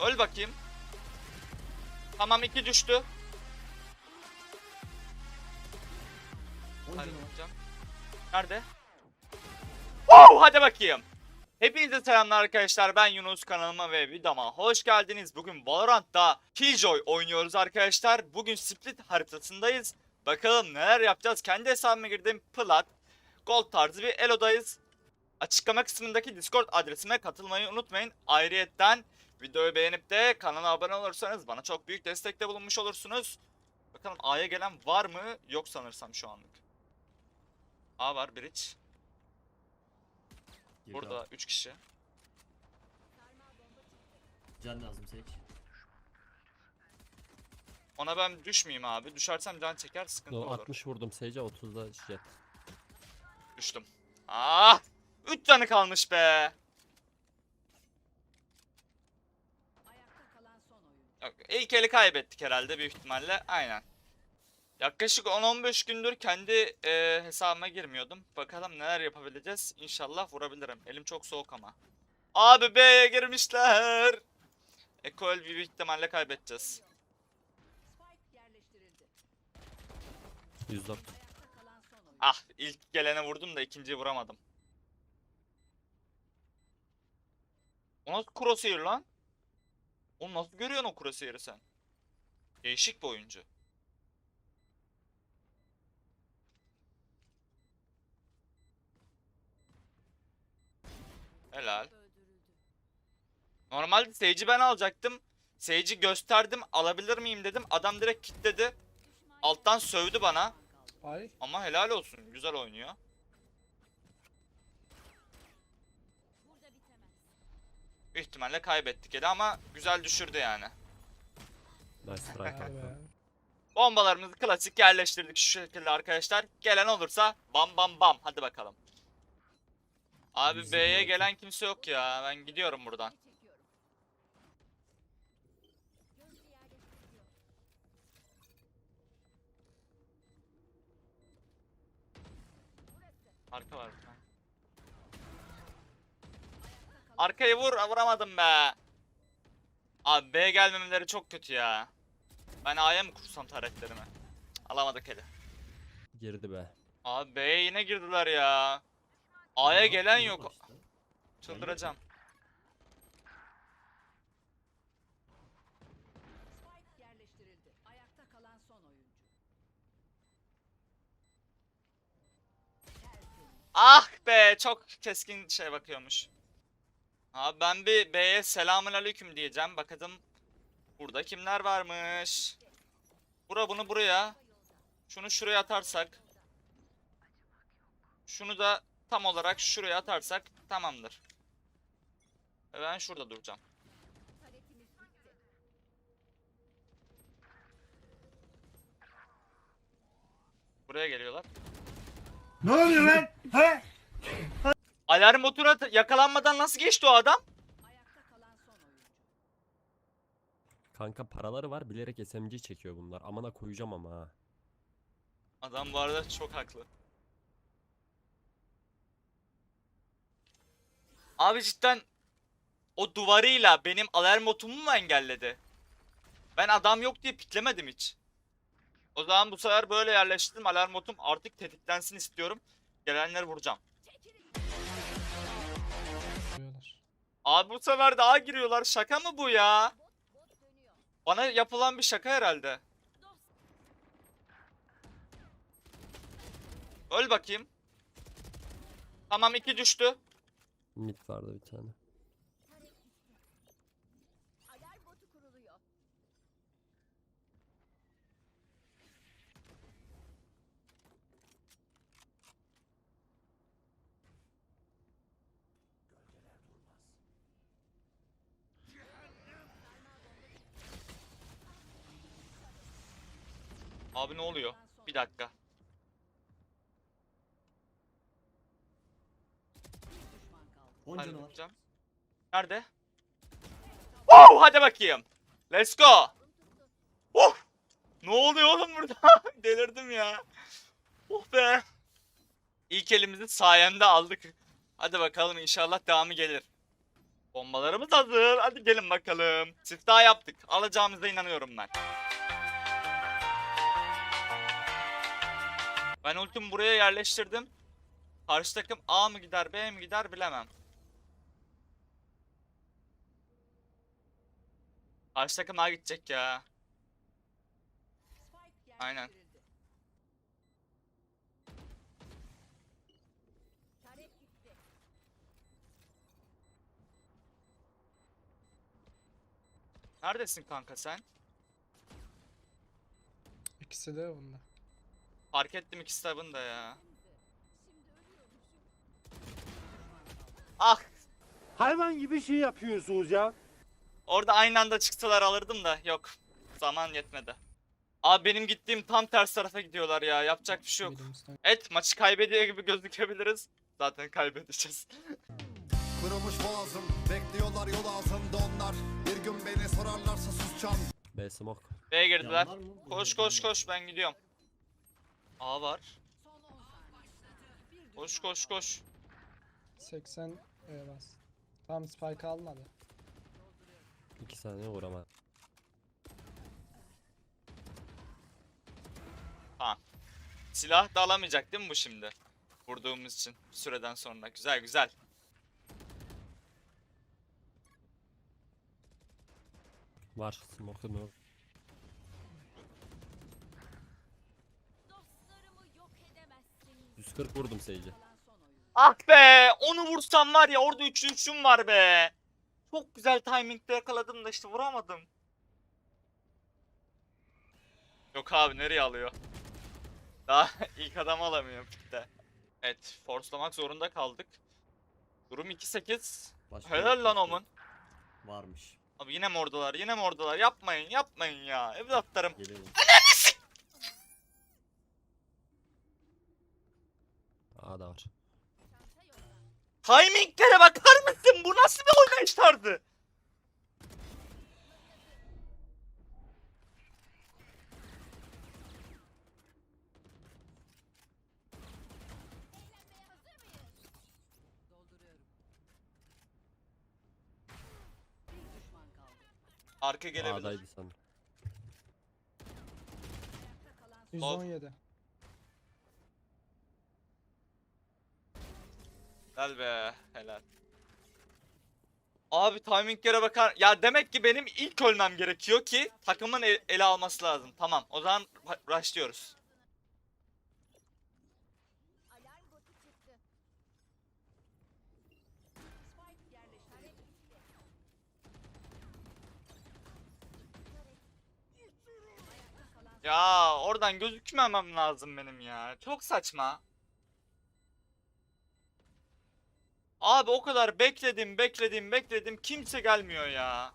Öl bakayım. Tamam iki düştü. Hadi. Nerede? Oh, hadi bakayım. Hepinize selamlar arkadaşlar. Ben Yunus kanalıma ve videoma hoş geldiniz. Bugün Valorant'ta Killjoy oynuyoruz arkadaşlar. Bugün Split haritasındayız. Bakalım neler yapacağız. Kendi hesabıma girdim. Plat, Gold tarzı bir Elo'dayız. Açıklama kısmındaki Discord adresime katılmayı unutmayın. Ayrıyetten videoyu beğenip de kanala abone olursanız bana çok büyük destekte bulunmuş olursunuz. Bakalım A'ya gelen var mı? Yok sanırsam şu anlık. A var bridge. Girdi Burada abi. 3 kişi. Can lazım seç. Ona ben düşmeyeyim abi. Düşersem can çeker sıkıntı No, olur. 60 vurdum Sage'e 30'da jet. Düştüm. Ah! 3 canı kalmış be. Yok, ilk eli kaybettik herhalde büyük ihtimalle. Aynen. Yaklaşık 10-15 gündür kendi e, hesabıma girmiyordum. Bakalım neler yapabileceğiz. İnşallah vurabilirim. Elim çok soğuk ama. Abi B'ye girmişler. Ekol büyük ihtimalle kaybedeceğiz. 104. Ah ilk gelene vurdum da ikinciyi vuramadım. O nasıl crosshair lan? Oğlum nasıl görüyorsun o crosshair'ı sen? Değişik bir oyuncu. Helal. Normalde Sage'i ben alacaktım. Sage'i gösterdim alabilir miyim dedim. Adam direkt kilitledi. Alttan sövdü bana. Ay. Ama helal olsun. Güzel oynuyor. Büyük ihtimalle kaybettik eli ama güzel düşürdü yani. Nice try. Bombalarımızı klasik yerleştirdik şu şekilde arkadaşlar. Gelen olursa bam bam bam. Hadi bakalım. Abi B'ye gelen kimse yok ya. Ben gidiyorum buradan. Arka var Arkayı vur, vuramadım be. Abi B gelmemeleri çok kötü ya. Ben A'ya mı kursam taretlerimi? Alamadık eli. Girdi be. Abi B'ye yine girdiler ya. A'ya gelen yok. Çıldıracağım. yerleştirildi. Ayakta kalan son oyuncu. Ah be çok keskin şey bakıyormuş. Abi ben bir B'ye selamun aleyküm diyeceğim. Bakalım burada kimler varmış. Bura bunu buraya. Şunu şuraya atarsak. Şunu da tam olarak şuraya atarsak tamamdır. Ben şurada duracağım. Buraya geliyorlar. Ne oluyor lan? He? Alarm ta- yakalanmadan nasıl geçti o adam? Ayakta kalan son oyuncu. Kanka paraları var bilerek SMG çekiyor bunlar. Amana koyacağım ama ha. Adam bu arada çok haklı. Abi cidden o duvarıyla benim alarm botumu mu engelledi? Ben adam yok diye piklemedim hiç. O zaman bu sefer böyle yerleştirdim alarm botum artık tetiklensin istiyorum. Gelenleri vuracağım. Abi bu sefer daha giriyorlar şaka mı bu ya? Bana yapılan bir şaka herhalde. Öl bakayım. Tamam iki düştü. Mid vardı bir tane. Abi ne oluyor? Bir dakika. Düşman kaldı. 10 Hadi. Nerede? Oh, hadi bakayım. Let's go. Oh! Ne oluyor oğlum burada? Delirdim ya. Oh be. İlk elimizi sayende aldık. Hadi bakalım inşallah devamı gelir. Bombalarımız hazır. Hadi gelin bakalım. Siftah yaptık. Alacağımıza inanıyorum ben. Ben ultimi buraya yerleştirdim. Karşı takım A mı gider B mi gider bilemem. Karşı takım A gidecek ya. Aynen. Neredesin kanka sen? İkisi de bunda. Fark ettim ikisi de bunda ya. Ah! Hayvan gibi şey yapıyorsunuz ya. Orada aynı anda çıksalar alırdım da yok. Zaman yetmedi. Abi benim gittiğim tam ters tarafa gidiyorlar ya. Yapacak bir şey yok. Evet maçı kaybediyor gibi gözükebiliriz. Zaten kaybedeceğiz. Kırılmış boğazım Bekliyorlar yol ağzımda onlar Bir gün beni sorarlarsa susacağım B smoke. B'ye girdiler. Koş koş koş ben gidiyorum. A var. Son 10 saniye. Bir Koş koş koş. 80 E bas. Tam spike almadı. 2 saniye uğrama. Silah da alamayacak değil mi bu şimdi? Vurduğumuz için bir süreden sonra. Güzel güzel. Var smoke'un 40 vurdum Sage'e. Ah be! Onu vursam var ya orada üçüncüm var be. Çok güzel timingde yakaladım da işte vuramadım. Yok abi nereye alıyor? Daha ilk adam alamıyorum de. Evet forcelamak zorunda kaldık. Durum 2-8. Başka Helal lan Omun. Varmış. Abi yine mi oradalar? Yine mi oradalar? Yapmayın, yapmayın ya. Evlatlarım. Geliyorum. Ana! Da var. Timinglere bakar mısın? Bu nasıl bir oynayış tarzı? Dolduruyorum. Bir düşman kaldı. Arka gelebilir. A'daydı sanırım. Ayakta kalan son 117. Helal be, helal. Abi timinglere bakar. Ya demek ki benim ilk ölmem gerekiyor ki takımın el- ele alması lazım. Tamam. O zaman kalan Ya oradan gözükmemem lazım benim ya. Çok saçma. Abi o kadar bekledim, bekledim, bekledim. Kimse gelmiyor ya.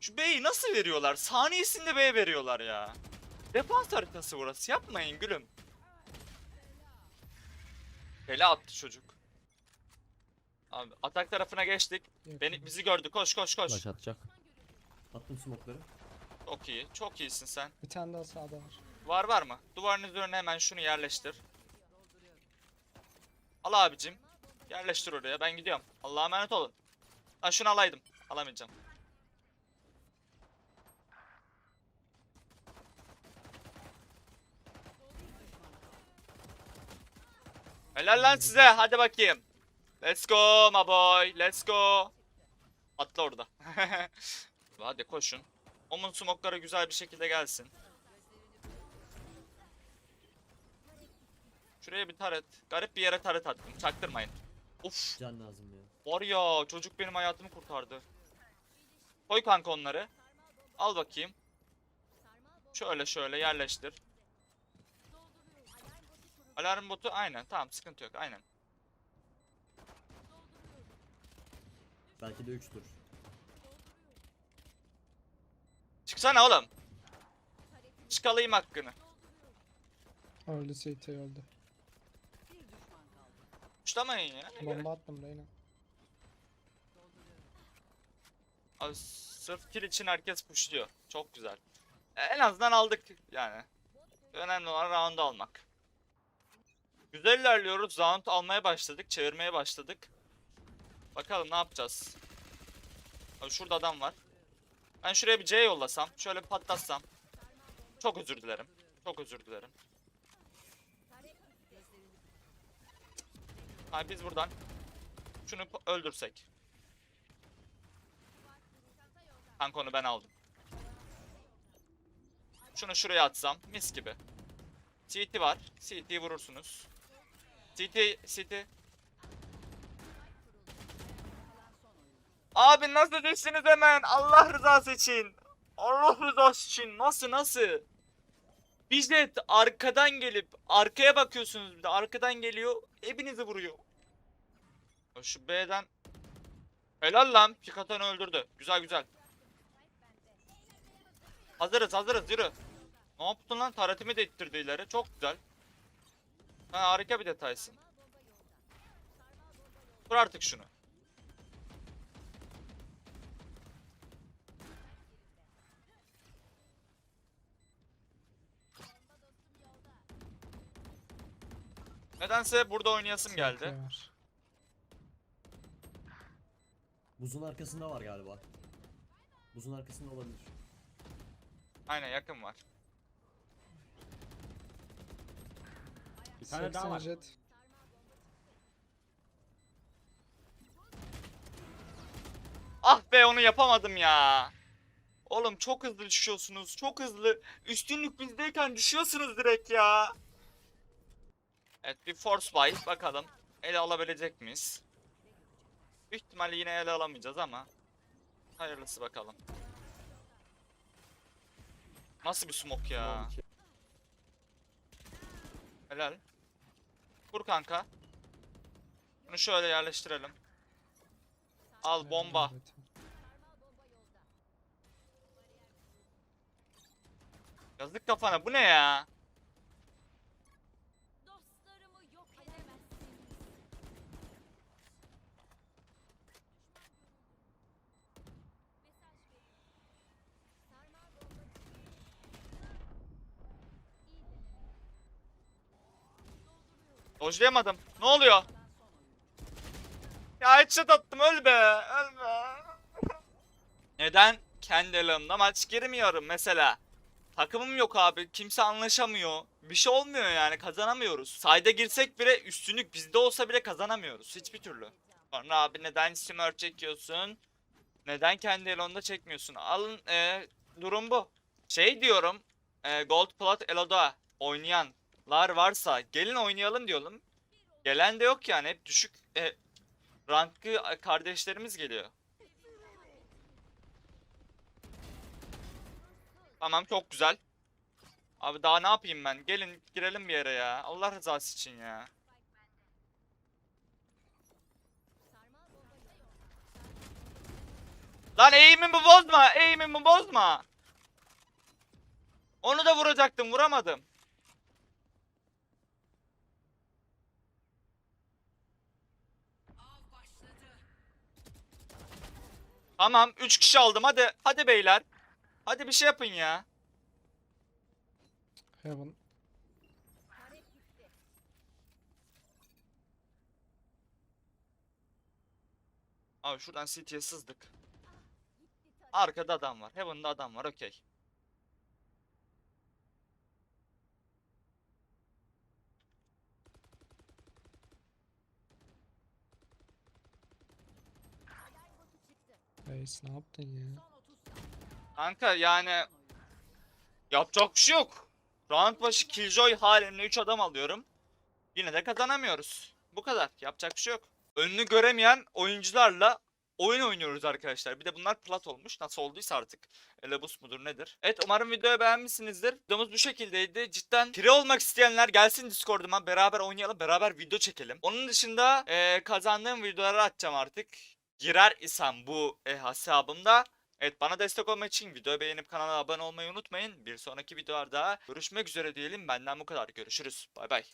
Şu B'yi nasıl veriyorlar? Saniyesinde B veriyorlar ya. Defans haritası burası. Yapmayın gülüm. Bela attı çocuk. Abi atak tarafına geçtik. Beni bizi gördü. Koş koş koş. Flash atacak. Attım smoke'ları. Çok iyi. Çok iyisin sen. Bir tane daha sağda var. Var var mı? Duvarın üzerine hemen şunu yerleştir. Al abicim. Yerleştir oraya. Ben gidiyorum. Allah'a emanet olun. Ha şunu alaydım. Alamayacağım. Helal lan size. Hadi bakayım. Let's go my boy. Let's go. Atla orada. Hadi koşun. Omun smokları güzel bir şekilde gelsin. Şuraya bir taret. Garip bir yere taret attım. Çaktırmayın. Uf. Can lazım ya. Var ya çocuk benim hayatımı kurtardı. Koy kanka onları. Al bakayım. Şöyle şöyle yerleştir. Alarm botu aynen tamam sıkıntı yok aynen. Belki de 3 tur. Çıksana oğlum. Çıkalayım hakkını. Öldü CT öldü. Uçlamayın ya. ne gerek- Bomba attım Reyna. Abi sırf kill için herkes pushluyor. Çok güzel. E, En azından aldık yani. Önemli olan round almak. Güzel ilerliyoruz. Round almaya başladık. Çevirmeye başladık. Bakalım ne yapacağız. Abi şurada adam var. Ben şuraya bir C yollasam. Şöyle bir patlatsam. Çok özür dilerim. Çok özür dilerim. Abi biz buradan şunu öldürsek. Kanka onu ben aldım. Şunu şuraya atsam mis gibi. CT var. CT vurursunuz. CT CT. Abi nasıl düştünüz hemen? Allah rızası için. Allah rızası için. Nasıl nasıl? Bizet arkadan gelip arkaya bakıyorsunuz bir de arkadan geliyor hepinizi vuruyor. Şu B'den Helal lan Pikatan'ı öldürdü. Güzel güzel. Hazırız hazırız yürü. Ne yaptın lan? Taretimi de ittirdi ileri. Çok güzel. Ha, harika bir detaysın. Dur artık şunu. Nedense burada oynayasım geldi. var. Buzun arkasında var galiba. Buzun arkasında olabilir. Aynen yakın var. Bir tane daha 80 var. jet. Ah be onu yapamadım ya. Oğlum çok hızlı düşüyorsunuz. Çok hızlı. Üstünlük bizdeyken düşüyorsunuz direkt ya. Evet bir force buy bakalım. Ele alabilecek miyiz? Büyük ihtimalle yine ele alamayacağız ama. Hayırlısı bakalım. Nasıl bir smoke ya? Helal. Vur kanka. Bunu şöyle yerleştirelim. Al bomba. Yazık kafana bu ne ya? Dojlayamadım. Ne oluyor? Ya headshot attım öl be. Öl be. Neden kendi elimde maç girmiyorum mesela? Takımım yok abi. Kimse anlaşamıyor. Bir şey olmuyor yani kazanamıyoruz. Sayda girsek bile üstünlük bizde olsa bile kazanamıyoruz. Hiçbir türlü. Sonra abi neden simmer çekiyorsun? Neden kendi elonda çekmiyorsun? Alın e, durum bu. Şey diyorum. E, Gold Plat Elo'da oynayanlar varsa gelin oynayalım diyorum. Gelen de yok yani. Hep düşük e, ranklı kardeşlerimiz geliyor. Tamam çok güzel. Abi daha ne yapayım ben? Gelin girelim bir yere ya. Allah rızası için ya. Lan eğimimi bozma. Eğimimi bozma. Onu da vuracaktım. Vuramadım. Tamam 3 kişi aldım hadi. Hadi beyler. Hadi bir şey yapın ya. Heaven. Abi şuradan CT'ye sızdık. Arkada adam var. Heaven'da adam var. Okey. Reis ne yaptın ya? Kanka yani yapacak bir şey yok. Round başı Killjoy halimle 3 adam alıyorum. Yine de kazanamıyoruz. Bu kadar. Yapacak bir şey yok. Önünü göremeyen oyuncularla oyun oynuyoruz arkadaşlar. Bir de bunlar plat olmuş. Nasıl olduysa artık. Elebus mudur nedir? Evet umarım videoyu beğenmişsinizdir. Videomuz bu şekildeydi. Cidden piri olmak isteyenler gelsin Discord'uma. Beraber oynayalım. Beraber video çekelim. Onun dışında eee, kazandığım videoları atacağım artık. Girer isem bu e, hesabımda. Evet bana destek olmak için videoyu beğenip kanala abone olmayı unutmayın. Bir sonraki videolarda görüşmek üzere diyelim. Benden bu kadar. Görüşürüz. Bay bay.